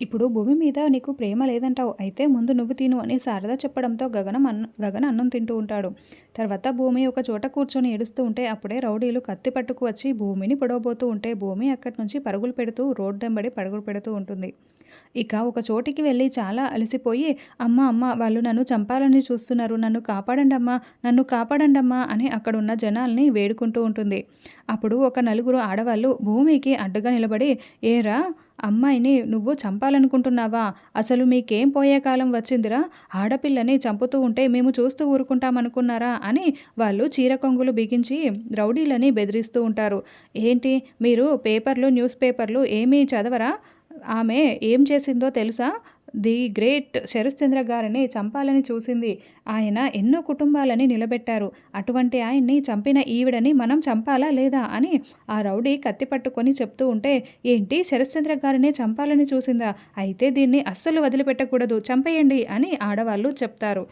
ఇప్పుడు భూమి మీద నీకు ప్రేమ లేదంటావు. అయితే ముందు నువ్వు తిను అని శారద చెప్పడంతో గగనం అన్న గగన అన్నం తింటూ ఉంటాడు. తర్వాత భూమి ఒక చోట కూర్చొని ఏడుస్తూ ఉంటే అప్పుడే రౌడీలు కత్తి పట్టుకు వచ్చి భూమిని పొడవబోతూ ఉంటే భూమి అక్కడి నుంచి పరుగులు పెడుతూ రోడ్డెంబడి పరుగులు పెడుతూ ఉంటుంది. ఇక ఒక చోటికి వెళ్ళి చాలా అలసిపోయి అమ్మ అమ్మ వాళ్ళు నన్ను చంపాలని చూస్తున్నారు. నన్ను కాపాడండి అమ్మా నన్ను కాపాడండి అమ్మా అని అక్కడున్న జనాల్ని వేడుకుంటూ ఉంటుంది. అప్పుడు ఒక నలుగురు ఆడవాళ్ళు భూమికి అడ్డుగా నిలబడి ఏరా అమ్మాయిని నువ్వు చంపాలనుకుంటున్నావా? అసలు మీకేం పోయే కాలం వచ్చిందిరా? ఆడపిల్లని చంపుతూ ఉంటే మేము చూస్తూ ఊరుకుంటామనుకున్నారా? అని వాళ్ళు చీర కొంగులు బిగించి రౌడీలని బెదిరిస్తూ ఉంటారు. ఏంటి? మీరు పేపర్లు న్యూస్ పేపర్లు ఏమీ చదవరా? ఆమె ఏం చేసిందో తెలుసా? ది గ్రేట్ శరశ్చంద్ర గారిని చంపాలని చూసింది. ఆయన ఎన్నో కుటుంబాలని నిలబెట్టారు. అటువంటి ఆయన్ని చంపిన ఈవిడని మనం చంపాలా లేదా అని ఆ రౌడీ కత్తి పట్టుకొని చెప్తూ ఉంటే ఏంటి శరశ్చంద్ర గారిని చంపాలని చూసిందా? అయితే దీన్ని అస్సలు వదిలిపెట్టకూడదు. చంపేయండి అని ఆడవాళ్ళు చెప్తారు.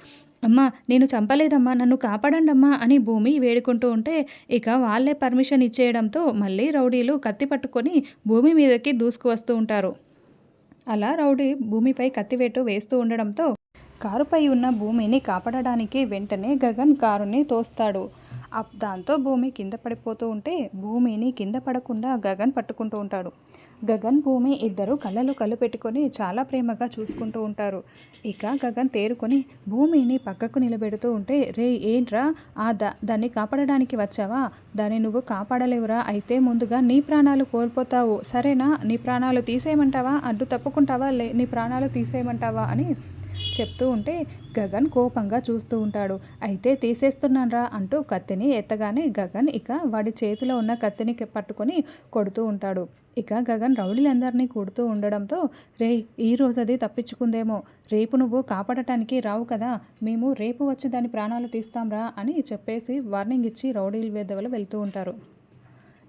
అమ్మా నేను చంపలేదమ్మా నన్ను కాపాడండమ్మా అని భూమి వేడుకుంటూ ఉంటే ఇక వాళ్ళే పర్మిషన్ ఇచ్చేయడంతో మళ్ళీ రౌడీలు కత్తి పట్టుకొని భూమి మీదకి దూసుకు వస్తూ ఉంటారు. అలా రౌడీ భూమిపై కత్తివేటు వేస్తూ ఉండడంతో కారుపై ఉన్న భూమిని కాపాడడానికి వెంటనే గగన్ కారుని తోస్తాడు. దాంతో భూమి కింద పడిపోతూ ఉంటే భూమిని కింద పడకుండా గగన్ పట్టుకుంటూ ఉంటాడు. గగన్ భూమి ఇద్దరు కళ్ళలు కళ్ళు పెట్టుకొని చాలా ప్రేమగా చూసుకుంటూ ఉంటారు. ఇక గగన్ తేరుకొని భూమిని పక్కకు నిలబెడుతూ ఉంటే రే ఏంట్రా? ఆ ద దాన్ని కాపాడడానికి వచ్చావా? దాన్ని నువ్వు కాపాడలేవురా? అయితే ముందుగా నీ ప్రాణాలు కోల్పోతావు. సరేనా? నీ ప్రాణాలు తీసేయమంటావా? అడ్డు తప్పుకుంటావా? లే నీ ప్రాణాలు తీసేయమంటావా? అని చెప్తూ ఉంటే గగన్ కోపంగా చూస్తూ ఉంటాడు. అయితే తీసేస్తున్నానరా అంటూ కత్తిని ఎత్తగానే గగన్ ఇక వాడి చేతిలో ఉన్న కత్తిని పట్టుకొని కొడుతూ ఉంటాడు. ఇక గగన్ రౌడీలందరినీ కొడుతూ ఉండడంతో రే ఈ రోజు అది తప్పించుకుందేమో. రేపు నువ్వు కాపాడటానికి రావు కదా. మేము రేపు వచ్చి దాని ప్రాణాలు తీస్తాంరా అని చెప్పేసి వార్నింగ్ ఇచ్చి రౌడీల వెదవలు వెళ్తూ ఉంటారు.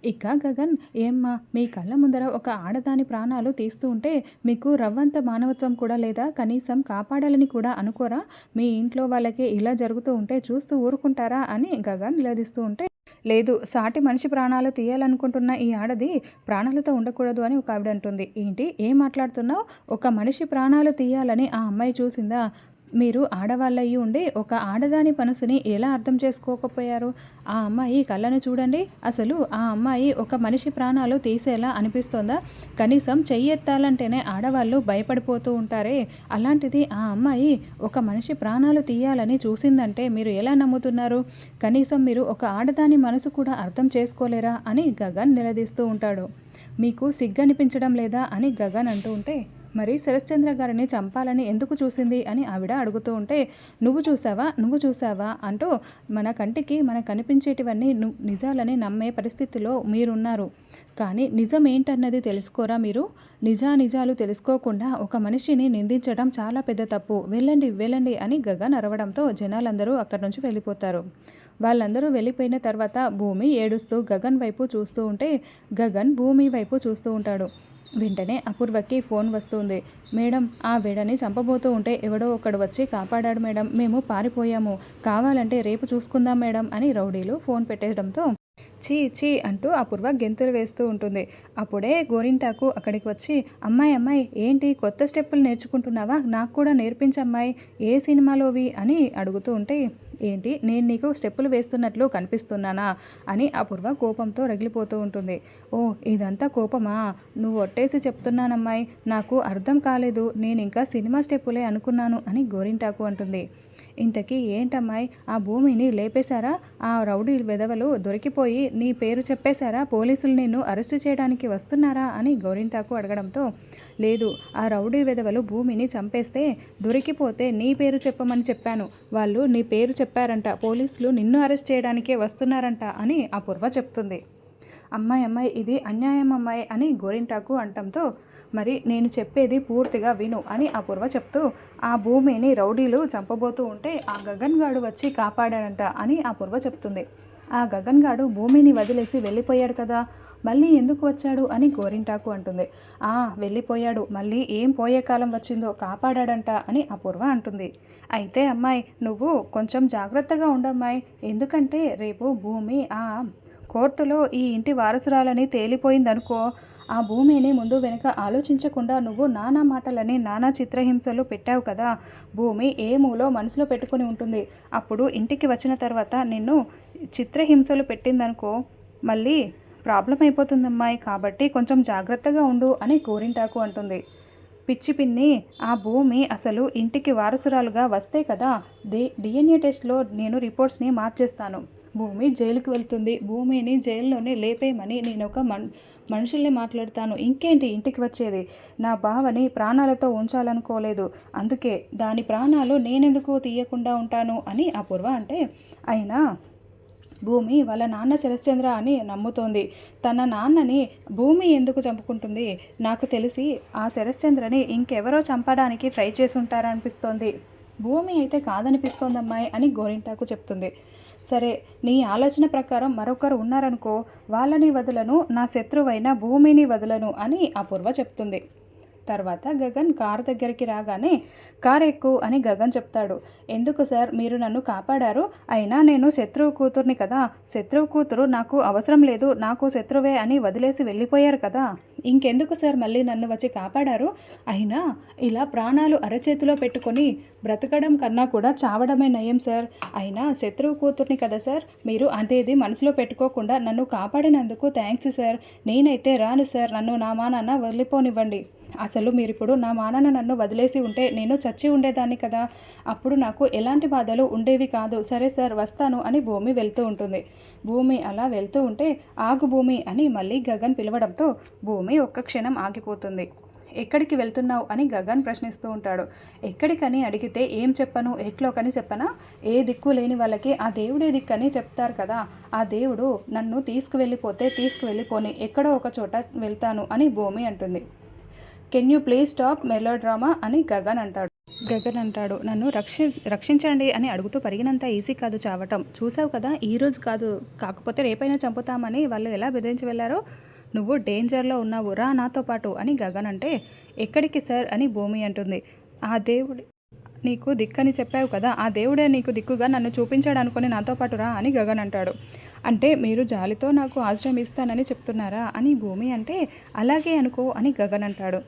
ఇక గగన్ ఏమ్మా మీ కళ్ళ ముందర ఒక ఆడదాని ప్రాణాలు తీస్తూ ఉంటే మీకు రవ్వంత మానవత్వం కూడా లేదా? కనీసం కాపాడాలని కూడా అనుకోరా? మీ ఇంట్లో వాళ్ళకి ఇలా జరుగుతూ ఉంటే చూస్తూ ఊరుకుంటారా? అని గగన్ నిలదీస్తూ ఉంటే లేదు సాటి మనిషి ప్రాణాలు తీయాలనుకుంటున్న ఈ ఆడది ప్రాణాలతో ఉండకూడదు అని ఒక ఆవిడ అంటుంది ఏంటి? ఏం మాట్లాడుతున్నావు? ఒక మనిషి ప్రాణాలు తీయాలని ఆ అమ్మాయి చూసిందా? మీరు ఆడవాళ్ళయ్యి ఉండి ఒక ఆడదాని మనసుని ఎలా అర్థం చేసుకోకపోయారు? ఆ అమ్మాయి కళ్ళను చూడండి. అసలు ఆ అమ్మాయి ఒక మనిషి ప్రాణాలు తీసేలా అనిపిస్తోందా? కనీసం చెయ్యెత్తాలంటేనే ఆడవాళ్ళు భయపడిపోతూ ఉంటారే. అలాంటిది ఆ అమ్మాయి ఒక మనిషి ప్రాణాలు తీయాలని చూసిందంటే మీరు ఎలా నమ్ముతున్నారు? కనీసం మీరు ఒక ఆడదాని మనసు కూడా అర్థం చేసుకోలేరా? అని గగన్ నిలదీస్తూ ఉంటాడు. మీకు సిగ్గనిపించడం లేదా? అని గగన్ అంటూ ఉంటే మరి శరశ్చంద్ర గారిని చంపాలని ఎందుకు చూసింది అని ఆవిడ అడుగుతూ ఉంటే నువ్వు చూసావా నువ్వు చూసావా అంటూ మన కంటికి మన కనిపించేటివన్నీ నిజాలని నమ్మే పరిస్థితిలో మీరున్నారు. కానీ నిజం ఏంటన్నది తెలుసుకోరా మీరు? నిజా నిజాలు తెలుసుకోకుండా ఒక మనిషిని నిందించడం చాలా పెద్ద తప్పు. వెళ్ళండి వెళ్ళండి అని గగన్ అరవడంతో జనాలందరూ అక్కడి నుంచి వెళ్ళిపోతారు. వాళ్ళందరూ వెళ్ళిపోయిన తర్వాత భూమి ఏడుస్తూ గగన్ వైపు చూస్తూ ఉంటే గగన్ భూమి వైపు చూస్తూ ఉంటాడు. వెంటనే అపూర్వకి ఫోన్ వస్తుంది. మేడం ఆ వేడని చంపబోతూ ఉంటే ఎవడో ఒకడు వచ్చి కాపాడాడు మేడం. మేము పారిపోయాము. కావాలంటే రేపు చూసుకుందాం మేడం అని రౌడీలు ఫోన్ పెట్టేయడంతో చీ చీ అంటూ అపూర్వ గెంతులు వేస్తూ ఉంటుంది. అప్పుడే గోరింటాకు అక్కడికి వచ్చి అమ్మాయి అమ్మాయి ఏంటి కొత్త స్టెప్పులు నేర్చుకుంటున్నావా? నాకు కూడా నేర్పించమ్మాయి. ఏ సినిమాలోవి? అని అడుగుతూ ఉంటే ఏంటి? నేను నీకు స్టెప్పులు వేస్తున్నట్లు కనిపిస్తున్నానా? అని అపూర్వ కోపంతో రగిలిపోతూ ఉంటుంది. ఓ ఇదంతా కోపమా? నువ్వు ఒట్టేసి చెప్తున్నానమ్మాయి. నాకు అర్థం కాలేదు. నేను ఇంకా సినిమా స్టెప్పులే అనుకున్నాను అని గోరింటాకు అంటుంది. ఇంతకీ ఏంటమ్మాయి? ఆ భూమిని లేపేశారా? ఆ రౌడీ వెధవలు దొరికిపోయి నీ పేరు చెప్పేశారా? పోలీసులు నిన్ను అరెస్టు చేయడానికి వస్తున్నారా? అని గోరింటాకు అడగడంతో లేదు ఆ రౌడీ వెధవలు భూమిని చంపేస్తే దొరికిపోతే నీ పేరు చెప్పమని చెప్పాను. వాళ్ళు నీ పేరు చెప్పారంట. పోలీసులు నిన్ను అరెస్ట్ చేయడానికే వస్తున్నారంట అని అపూర్వ చెప్తుంది. అమ్మాయి అమ్మాయి ఇది అన్యాయం అమ్మాయి అని గోరింటాకు అంటంతో మరి నేను చెప్పేది పూర్తిగా విను అని అపూర్వ చెప్తూ ఆ భూమిని రౌడీలు చంపబోతూ ఉంటే ఆ గగన్ గాడు వచ్చి కాపాడాడంట అని అపూర్వ చెప్తుంది. ఆ గగన్ గాడు భూమిని వదిలేసి వెళ్ళిపోయాడు కదా మళ్ళీ ఎందుకు వచ్చాడు అని గోరింటాకు అంటుంది. ఆ వెళ్ళిపోయాడు మళ్ళీ ఏం పోయే కాలం వచ్చిందో కాపాడాడంట అని అపూర్వ అంటుంది. అయితే అమ్మాయి నువ్వు కొంచెం జాగ్రత్తగా ఉండమ్మాయి ఎందుకంటే రేపు భూమి ఆ కోర్టులో ఈ ఇంటి వారసురాలని తేలిపోయిందనుకో ఆ భూమిని ముందు వెనుక ఆలోచించకుండా నువ్వు నానా మాటలని నానా చిత్రహింసలు పెట్టావు కదా. భూమి ఏ మూలో మనసులో పెట్టుకొని ఉంటుంది? అప్పుడు ఇంటికి వచ్చిన తర్వాత నిన్ను చిత్రహింసలు పెట్టిందనుకో మళ్ళీ ప్రాబ్లం అయిపోతుందమ్మాయి. కాబట్టి కొంచెం జాగ్రత్తగా ఉండు అని గోరింటాకు అంటుంది. పిచ్చి పిన్ని ఆ భూమి అసలు ఇంటికి వారసురాలుగా వస్తే కదా డి డిఎన్ఏ టెస్ట్లో నేను రిపోర్ట్స్ని మార్చేస్తాను. భూమి జైలుకి వెళ్తుంది. భూమిని జైల్లోనే లేపేయమని నేను ఒక మన్ మనుషుల్ని మాట్లాడతాను. ఇంకేంటి ఇంటికి వచ్చేది? నా బావని ప్రాణాలతో ఉంచాలనుకోలేదు. అందుకే దాని ప్రాణాలు నేనెందుకు తీయకుండా ఉంటాను? అని అపూర్వ అంటే అయినా భూమి వాళ్ళ నాన్న శరశ్చంద్ర అని నమ్ముతోంది. తన నాన్నని భూమి ఎందుకు చంపుకుంటుంది? నాకు తెలిసి ఆ శరశ్చంద్రని ఇంకెవరో చంపడానికి ట్రై చేసి ఉంటారనిపిస్తోంది. భూమి అయితే కాదనిపిస్తోందమ్మాయి అని గోరింటాకు చెప్తుంది. సరే నీ ఆలోచన ప్రకారం మరొకరు ఉన్నారనుకో వాళ్ళని వదలను నా శత్రువైన భూమిని వదలను అని అపూర్వ చెప్తుంది. తర్వాత గగన్ కారు దగ్గరికి రాగానే కార్ ఎక్కు అని గగన్ చెప్తాడు. ఎందుకు సార్? మీరు నన్ను కాపాడారు. అయినా నేను శత్రువు కూతుర్ని కదా. శత్రువు కూతురు నాకు అవసరం లేదు. నాకు శత్రువే అని వదిలేసి వెళ్ళిపోయారు కదా. ఇంకెందుకు సార్ మళ్ళీ నన్ను వచ్చి కాపాడారు? అయినా ఇలా ప్రాణాలు అరచేతిలో పెట్టుకొని బ్రతకడం కన్నా కూడా చావడమే నయం సార్. అయినా శత్రువు కూతుర్ని కదా సార్. మీరు అంతేది మనసులో పెట్టుకోకుండా నన్ను కాపాడినందుకు థ్యాంక్స్ సార్. నేనైతే రాను సార్. నన్ను నా మా నాన్న వదిలిపోనివ్వండి. అసలు మీరు ఇప్పుడు నా మానన నన్ను వదిలేసి ఉంటే నేను చచ్చి ఉండేదాన్ని కదా. అప్పుడు నాకు ఎలాంటి బాధలు ఉండేవి కాదు. సరే సార్ వస్తాను అని భూమి వెళ్తూ ఉంటుంది. భూమి అలా వెళ్తూ ఉంటే ఆగు భూమి అని మళ్ళీ గగన్ పిలవడంతో భూమి ఒక్క క్షణం ఆగిపోతుంది. ఎక్కడికి వెళ్తున్నావు అని గగన్ ప్రశ్నిస్తూ ఉంటాడు. ఎక్కడికని అడిగితే ఏం చెప్పను? ఎట్లోకని చెప్పనా? ఏ దిక్కు లేని వాళ్ళకి ఆ దేవుడే దిక్కని చెప్తారు కదా. ఆ దేవుడు నన్ను తీసుకువెళ్ళిపోతే తీసుకువెళ్ళిపోని ఎక్కడో ఒక చోట వెళ్తాను అని భూమి అంటుంది. Can you please stop melodrama అని గగన్ అంటాడు. గగన్ అంటాడు నన్ను రక్షి రక్షించండి అని అడుగుతూ పరిగినంత ఈజీ కాదు చావటం. చూసావు కదా ఈ రోజు కాదు కాకపోతే రేపైనా చంపుతామని వాళ్ళు ఎలా బెదిరించి వెళ్ళారో? నువ్వు డేంజర్లో ఉన్నావు రా నాతో పాటు అని గగన్ అంటే ఎక్కడికి సార్ అని భూమి అంటుంది. ఆ దేవుడి నీకు దిక్కని చెప్పావు కదా ఆ దేవుడే నీకు దిక్కుగా నన్ను చూపించాడు అనుకుని నాతో పాటు రా అని గగన్ అంటాడు. అంటే మీరు జాలితో నాకు ఆశ్రయం ఇస్తానని చెప్తున్నారా అని భూమి అంటే అలాగే అనుకో అని గగన్ అంటాడు.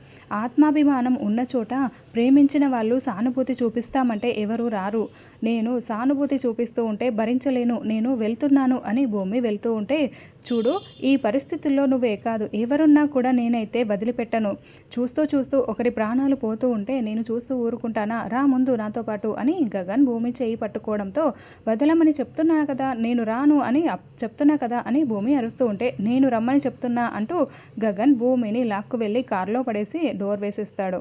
ఆత్మాభిమానం ఉన్న చోట ప్రేమించిన వాళ్ళు సానుభూతి చూపిస్తామంటే ఎవరు రారు. నేను సానుభూతి చూపిస్తూ ఉంటే భరించలేను నేను వెళ్తున్నాను అని భూమి వెళ్తూ ఉంటే చూడు ఈ పరిస్థితుల్లో నువ్వే కాదు ఎవరున్నా కూడా నేనైతే వదిలిపెట్టను. చూస్తూ చూస్తూ ఒకరి ప్రాణాలు పోతూ ఉంటే నేను చూస్తూ ఊరుకుంటానా? రా ముందు నాతో పాటు అని గగన్ భూమి చేయి పట్టుకోవడంతో వదలమని చెప్తున్నా కదా నేను రాను అని చెప్తున్నా కదా అని భూమి అరుస్తూ ఉంటే నేను రమ్మని చెప్తున్నా అంటూ గగన్ భూమిని లాక్కు వెళ్ళి కారులో పడేసి డోర్ వేసేస్తాడు.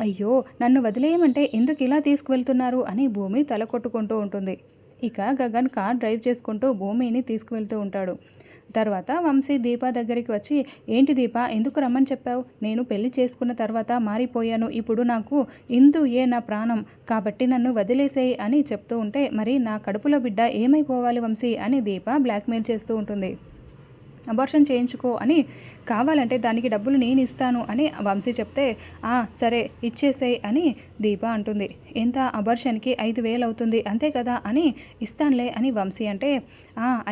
అయ్యో నన్ను వదిలేయమంటే ఎందుకు ఇలా తీసుకువెళ్తున్నారు అని భూమి తల కొట్టుకుంటూ ఉంటుంది. ఇక గగన్ కార్ డ్రైవ్ చేసుకుంటూ భూమిని తీసుకువెళ్తూ ఉంటాడు. తర్వాత వంశీ దీప దగ్గరికి వచ్చి ఏంటి దీప ఎందుకు రమ్మని చెప్పావు? నేను పెళ్ళి చేసుకున్న తర్వాత మారిపోయాను. ఇప్పుడు నాకు ఇందు ఏ నా ప్రాణం. కాబట్టి నన్ను వదిలేసేయి అని చెప్తూ ఉంటే మరి నా కడుపులో బిడ్డ ఏమైపోవాలి వంశీ? అని దీప బ్లాక్మెయిల్ చేస్తూ ఉంటుంది. అబార్షన్ చేయించుకో అని కావాలంటే దానికి డబ్బులు నేను ఇస్తాను అని వంశీ చెప్తే సరే ఇచ్చేసేయ్ అని దీప అంటుంది. ఎంత? అబర్షన్కి ఐదు వేలు అవుతుంది అంతే కదా అని ఇస్తానులే అని వంశీ అంటే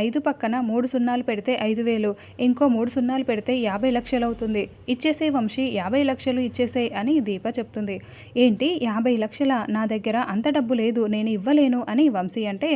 ఐదు పక్కన మూడు సున్నాలు పెడితే ఐదు వేలు ఇంకో మూడు సున్నాలు పెడితే యాభై లక్షలు అవుతుంది. ఇచ్చేసే వంశీ యాభై లక్షలు ఇచ్చేసేయ్ అని దీప చెప్తుంది. ఏంటి? యాభై లక్షల నా దగ్గర అంత డబ్బు లేదు నేను ఇవ్వలేను అని వంశీ అంటే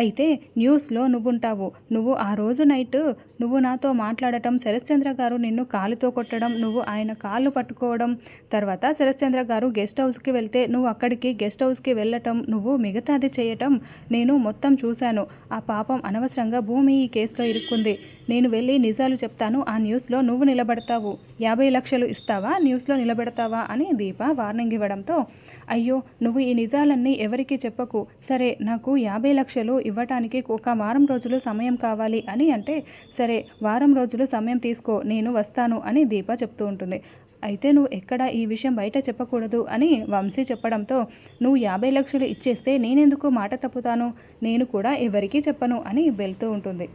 అయితే న్యూస్లో నువ్వుంటావు. నువ్వు ఆ రోజు నైట్ నువ్వు నాతో మాట్లాడటం శరశ్చంద్ర గారు నిన్ను కాలుతో కొట్టడం నువ్వు ఆయన కాళ్ళు పట్టుకోవడం. తర్వాత శరశ్చంద్ర గారు గెస్ట్ హౌస్కి వెళ్తే నువ్వు అక్కడికి గెస్ట్ హౌస్కి వెళ్ళటం నువ్వు మిగతాది చేయటం నేను మొత్తం చూశాను. ఆ పాపం అనవసరంగా భూమి ఈ కేసులో ఇరుక్కుంది. నేను వెళ్ళి నిజాలు చెప్తాను. ఆ న్యూస్లో నువ్వు నిలబడతావు. యాభై లక్షలు ఇస్తావా? న్యూస్లో నిలబెడతావా? అని దీప వార్నింగ్ ఇవ్వడంతో అయ్యో నువ్వు ఈ నిజాలన్నీ ఎవరికి చెప్పకు. సరే నాకు యాభై లక్షలు ఇవ్వటానికి ఒక వారం రోజులు సమయం కావాలి అని అంటే సరే వారం రోజులు సమయం తీసుకో నేను వస్తాను అని దీప చెప్తూ ఉంటుంది. అయితే నువ్వు ఎక్కడ ఈ విషయం బయట చెప్పకూడదు అని వంశీ చెప్పడంతో నువ్వు యాభై లక్షలు ఇచ్చేస్తే నేనెందుకు మాట తప్పుతాను? నేను కూడా ఎవరికీ చెప్పను అని వెళ్తూ ఉంటుంది.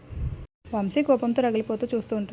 వంశీ కోపంతో రగిలిపోతూ చూస్తూ ఉంటాడు.